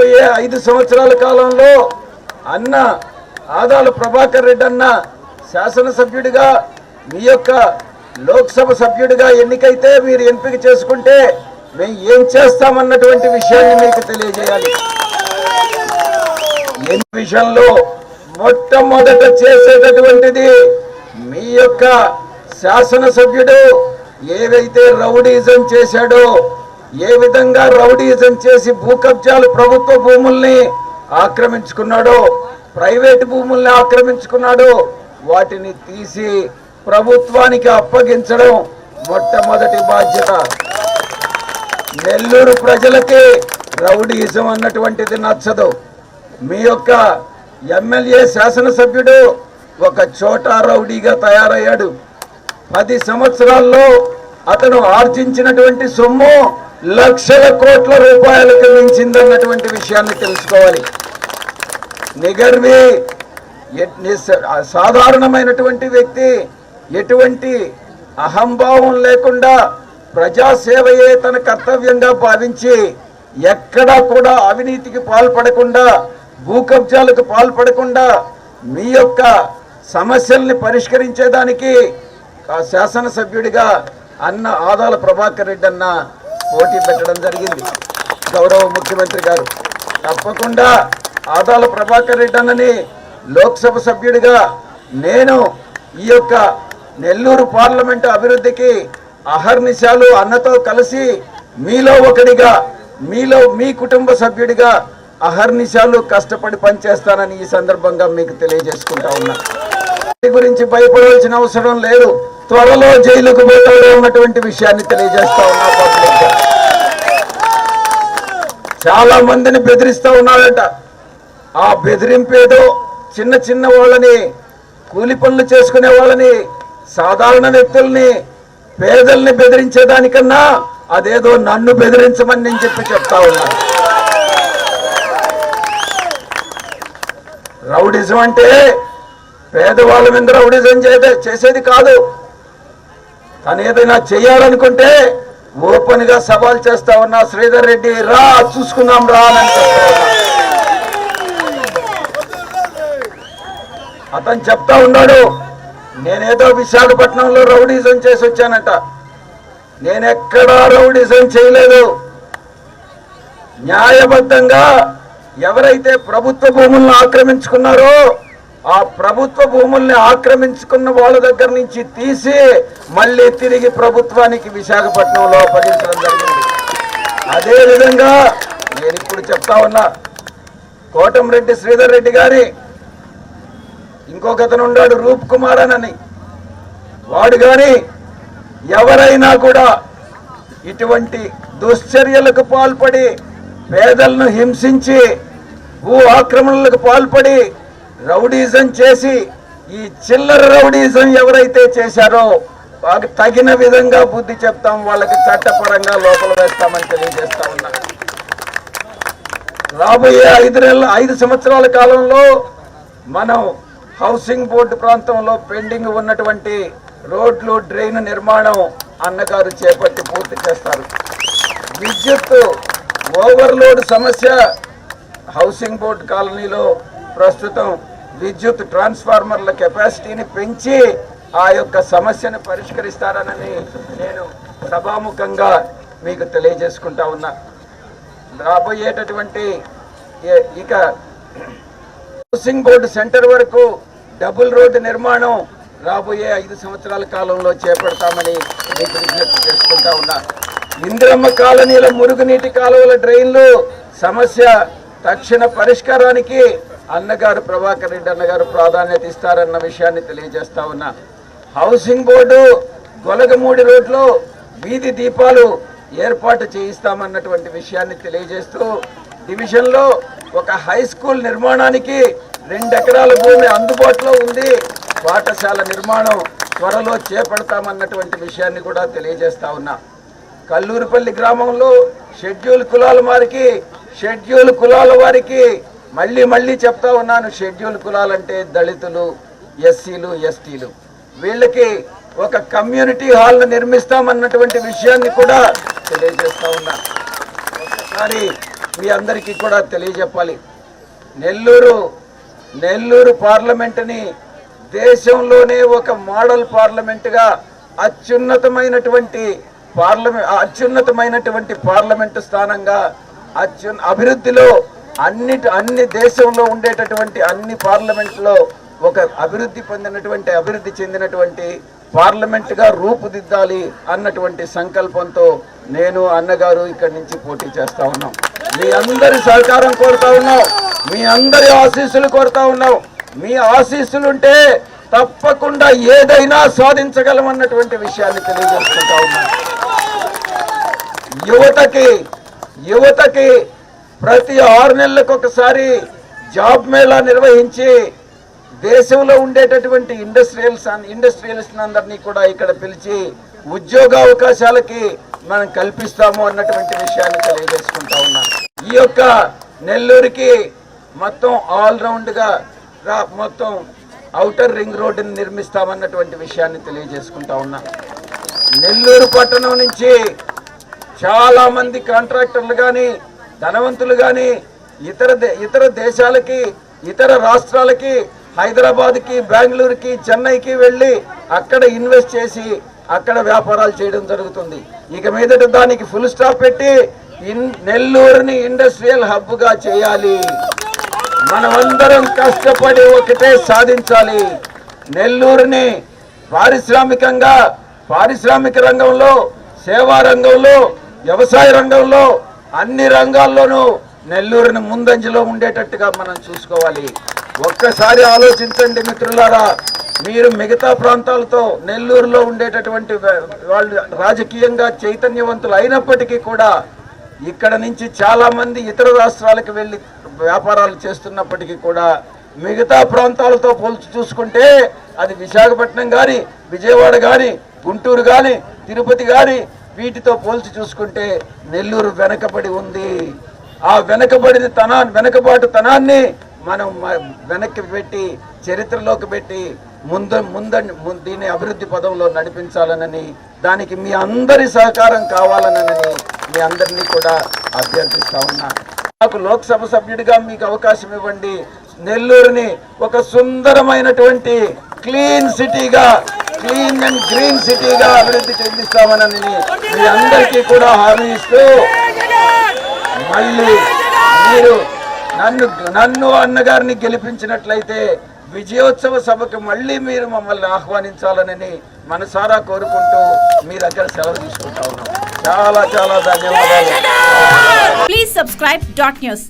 రాబోయే ఐదు సంవత్సరాల కాలంలో అన్న ఆదాల ప్రభాకర్ రెడ్డి అన్న శాసనసభ్యుడిగా మీ యొక్క లోక్సభ సభ్యుడిగా ఎన్నికైతే మీరు ఎంపిక చేసుకుంటే మేము ఏం చేస్తామన్నటువంటి విషయాన్ని మీకు తెలియజేయాలి. ఎన్ని విషయంలో మొట్టమొదట చేసేటటువంటిది మీ యొక్క శాసనసభ్యుడు ఏవైతే రౌడీజం చేశాడో ఏ విధంగా రౌడీజం చేసి భూ కబ్జాలు ప్రభుత్వ భూముల్ని ఆక్రమించుకున్నాడో ప్రైవేట్ భూముల్ని ఆక్రమించుకున్నాడో వాటిని తీసి ప్రభుత్వానికి అప్పగించడం మొట్టమొదటి బాధ్యత. నెల్లూరు ప్రజలకి రౌడీజం అన్నటువంటిది నచ్చదు. మీ యొక్క ఎమ్మెల్యే శాసనసభ్యుడు ఒక చోట రౌడీగా తయారయ్యాడు. పది సంవత్సరాల్లో అతను ఆర్జించినటువంటి సొమ్ము లక్షల కోట్ల రూపాయలకు మించిందన్నటువంటి విషయాన్ని తెలుసుకోవాలి. నిగర్వి సాధారణమైనటువంటి వ్యక్తి ఎటువంటి అహంభావం లేకుండా ప్రజాసేవయే తన కర్తవ్యంగా భావించి ఎక్కడా కూడా అవినీతికి పాల్పడకుండా భూకబ్జాలకు పాల్పడకుండా మీ యొక్క సమస్యల్ని పరిష్కరించేదానికి శాసనసభ్యుడిగా అన్న ఆదాల ప్రభాకర్ రెడ్డి అన్న పోటీ పెట్టడం జరిగింది. గౌరవ ముఖ్యమంత్రి గారు తప్పకుండా ఆదాల ప్రభాకర్ రెడ్డి అన్నని లోక్సభ సభ్యుడిగా నేను ఈ యొక్క నెల్లూరు పార్లమెంటు అభివృద్ధికి అహర్నిశాలు అన్నతో కలిసి మీలో ఒకడిగా మీలో మీ కుటుంబ సభ్యుడిగా అహర్నిశాలు కష్టపడి పనిచేస్తానని ఈ సందర్భంగా మీకు తెలియజేసుకుంటా ఉన్నా. దీని గురించి భయపడవలసిన అవసరం లేదు. త్వరలో జైలుకు పోతాడు అన్నటువంటి విషయాన్ని తెలియజేస్తా ఉన్నా చాలా మందిని బెదిరిస్తూ ఉన్నాడట ఆ బెదిరింపేదో చిన్న చిన్న వాళ్ళని కూలి పనులు చేసుకునే వాళ్ళని సాధారణ వ్యక్తుల్ని పేదల్ని బెదిరించేదానికన్నా అదేదో నన్ను బెదిరించమని నేను చెప్పి చెప్తా ఉన్నాను రౌడిజం అంటే పేదవాళ్ళ మీద రౌడిజం చేసేది కాదు. తను ఏదైనా చేయాలనుకుంటే ఓపెన్గా సవాల్ చేస్తా ఉన్నా శ్రీధర్ రెడ్డి రా చూసుకున్నాం రా అతను చెప్తా ఉన్నాడు నేనేదో విశాఖపట్నంలో రౌడీజం చేసి వచ్చానట. నేనెక్కడా రౌడీజం చేయలేదు. న్యాయబద్ధంగా ఎవరైతే ప్రభుత్వ భూములను ఆక్రమించుకున్నారో ఆ ప్రభుత్వ భూముల్ని ఆక్రమించుకున్న వాళ్ళ దగ్గర నుంచి తీసి మళ్ళీ తిరిగి ప్రభుత్వానికి విశాఖపట్నంలో అప్పగించడం జరిగింది. అదేవిధంగా నేను ఇప్పుడు చెప్తా ఉన్నా కోటంరెడ్డి శ్రీధర్ రెడ్డి గారి ఇంకొక అతను ఉన్నాడు రూప్ కుమార్ అని వాడు గాని ఎవరైనా కూడా ఇటువంటి దుశ్చర్యలకు పాల్పడి పేదలను హింసించి భూ ఆక్రమణలకు పాల్పడి రౌడీజం చేసి ఈ చిల్లర రౌడీజం ఎవరైతే చేశారో వాళ్ళకి తగిన విధంగా బుద్ధి చెప్తాం వాళ్ళకి చట్టపరంగా లోపల వేస్తామని తెలియజేస్తా ఉన్నా. రాబోయే ఐదు నెలల ఐదు సంవత్సరాల కాలంలో మనం హౌసింగ్ బోర్డు ప్రాంతంలో పెండింగ్ ఉన్నటువంటి రోడ్లు డ్రైన్ నిర్మాణం అన్నగారు చేపట్టి పూర్తి చేస్తారు. విద్యుత్ ఓవర్లోడ్ సమస్య హౌసింగ్ బోర్డు కాలనీలో ప్రస్తుతం విద్యుత్ ట్రాన్స్ఫార్మర్ల కెపాసిటీని పెంచి ఆ యొక్క సమస్యను పరిష్కరిస్తారనని నేను సభాముఖంగా మీకు తెలియజేసుకుంటా ఉన్నా. రాబోయేటటువంటి ఏ- ఇక హౌసింగ్ బోర్డు సెంటర్ వరకు డబుల్ రోడ్డు నిర్మాణం రాబోయే ఐదు సంవత్సరాల కాలంలో చేపడతామని మీకు విజ్ఞప్తి చేసుకుంటా ఉన్నా. ఇందిరమ్మ కాలనీల మురుగునీటి కాలువల డ్రైన్లు సమస్య తక్షణ పరిష్కారానికి అన్నగారు ప్రభాకర్ రెడ్డి అన్నగారు ప్రాధాన్యత ఇస్తారన్న విషయాన్ని తెలియజేస్తా ఉన్నా. హౌసింగ్ బోర్డు గొలగమూడి రోడ్లో వీధి దీపాలు ఏర్పాటు చేయిస్తామన్నటువంటి విషయాన్ని తెలియజేస్తూ డివిజన్లో ఒక హై స్కూల్ నిర్మాణానికి రెండు ఎకరాల భూమి అందుబాటులో ఉంది. పాఠశాల నిర్మాణం త్వరలో చేపడతామన్నటువంటి విషయాన్ని కూడా తెలియజేస్తా ఉన్నా. కల్లూరుపల్లి గ్రామంలో షెడ్యూల్ కులాల వారికి షెడ్యూల్ కులాల వారికి మళ్ళీ మళ్ళీ చెప్తా ఉన్నాను షెడ్యూల్ కులాలంటే దళితులు ఎస్సీలు ఎస్టీలు. వీళ్ళకి ఒక కమ్యూనిటీ హాల్ నిర్మిస్తామన్నటువంటి విషయాన్ని కూడా తెలియజేస్తా ఉన్నా. ఒకసారి మీ అందరికీ కూడా తెలియజెప్పాలి. నెల్లూరు నెల్లూరు పార్లమెంటుని దేశంలోనే ఒక మోడల్ పార్లమెంటుగా అత్యున్నతమైనటువంటి పార్లమెంట్ అత్యున్నతమైనటువంటి పార్లమెంటు స్థానంగా అత్యు అభివృద్ధిలో అన్నిటి అన్ని దేశంలో ఉండేటటువంటి అన్ని పార్లమెంట్లో ఒక అభివృద్ధి పొందినటువంటి అభివృద్ధి చెందినటువంటి పార్లమెంట్గా రూపుదిద్దాలి అన్నటువంటి సంకల్పంతో నేను అన్నగారు ఇక్కడి నుంచి పోటీ చేస్తా ఉన్నాం. మీ అందరి సహకారం కోరుతా ఉన్నాం. మీ అందరి ఆశీస్సులు కోరుతా ఉన్నాం. మీ ఆశీస్సులుంటే తప్పకుండా ఏదైనా సాధించగలమన్నటువంటి విషయాన్ని తెలియజేసుకుంటా ఉన్నాం. యువతకి యువతకి ప్రతి ఆరు నెలలకు ఒకసారి జాబ్ మేళా నిర్వహించి దేశంలో ఉండేటటువంటి ఇండస్ట్రియల్స్ ఇండస్ట్రియలిస్ట్ అందరినీ కూడా ఇక్కడ పిలిచి ఉద్యోగ అవకాశాలకి మనం కల్పిస్తాము అన్నటువంటి విషయాన్ని తెలియజేసుకుంటా ఉన్నాం ఈ యొక్క నెల్లూరుకి మొత్తం ఆల్గా రా- మొత్తం అవుటర్ రింగ్ రోడ్డుని నిర్మిస్తామన్నటువంటి విషయాన్ని తెలియజేసుకుంటా ఉన్నాం. నెల్లూరు పట్టణం నుంచి చాలా మంది కాంట్రాక్టర్లు కానీ ధనవంతులు కానీ ఇతర దే- ఇతర దేశాలకి ఇతర రాష్ట్రాలకి హైదరాబాద్కి బెంగళూరుకి చెన్నైకి వెళ్ళి అక్కడ ఇన్వెస్ట్ చేసి అక్కడ వ్యాపారాలు చేయడం జరుగుతుంది. ఇక మీదట దానికి ఫుల్ స్టాప్ పెట్టి ఇన్ నెల్లూరుని ఇండస్ట్రియల్ హబ్గా చేయాలి. మనమందరం కష్టపడి ఒకటే సాధించాలి. నెల్లూరుని పారిశ్రామికంగా పారిశ్రామిక రంగంలో సేవా రంగంలో వ్యవసాయ రంగంలో అన్ని రంగాల్లోనూ నెల్లూరుని ముందంజలో ఉండేటట్టుగా మనం చూసుకోవాలి. ఒక్కసారి ఆలోచించండి మిత్రులారా మీరు మిగతా ప్రాంతాలతో నెల్లూరులో ఉండేటటువంటి వాళ్ళు రాజకీయంగా చైతన్యవంతులు అయినప్పటికీ కూడా ఇక్కడ నుంచి చాలా మంది ఇతర రాష్ట్రాలకు వెళ్ళి వ్యాపారాలు చేస్తున్నప్పటికీ కూడా మిగతా ప్రాంతాలతో పోల్చి చూసుకుంటే అది విశాఖపట్నం కానీ విజయవాడ కానీ గుంటూరు కానీ తిరుపతి కానీ వీటితో పోల్చి చూసుకుంటే నెల్లూరు వెనకబడి ఉంది. ఆ వెనకబడిన తనా వెనకబాటు తనాన్ని మనం వెనక్కి పెట్టి చరిత్రలోకి పెట్టి ముందు ముంద దీన్ని అభివృద్ధి పదంలో నడిపించాలనని దానికి మీ అందరి సహకారం కావాలనని మీ అందరినీ కూడా అభ్యర్థిస్తా ఉన్నా. నాకు లోక్సభ సభ్యుడిగా మీకు అవకాశం ఇవ్వండి. నెల్లూరుని ఒక సుందరమైనటువంటి క్లీన్ సిటీగా క్లీన్ అండ్ గ్రీన్ సిటీగా అభివృద్ధి చెందిస్తామనని మీ అందరికీ కూడా హామీ ఇస్తూ మళ్ళీ మీరు నన్ను నన్ను అన్నగారిని గెలిపించినట్లయితే విజయోత్సవ సభకు మళ్ళీ మీరు మమ్మల్ని ఆహ్వానించాలని మనసారా కోరుకుంటూ మీ దగ్గర సెలవు తీసుకుంటా ఉన్నాం. చాలా చాలా ధన్యవాదాలు. Please subscribe dot news